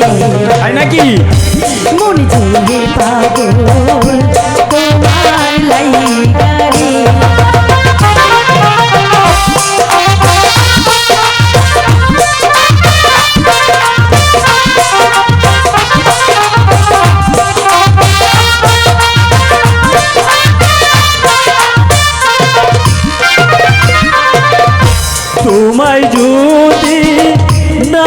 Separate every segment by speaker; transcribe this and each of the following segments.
Speaker 1: তাই নাকি? মনে চলে পাবো তোমার লাইগারে
Speaker 2: তোমায় যদি না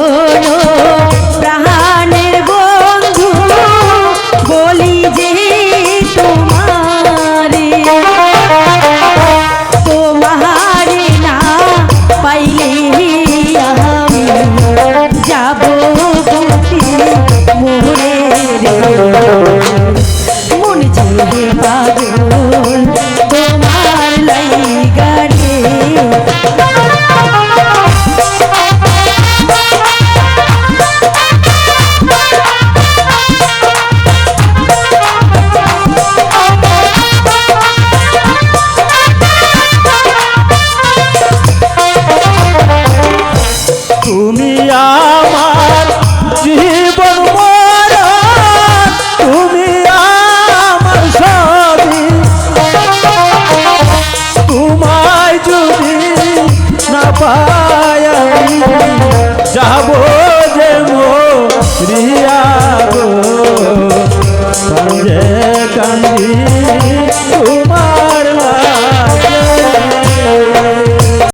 Speaker 2: Oh. কান্দে কান্দি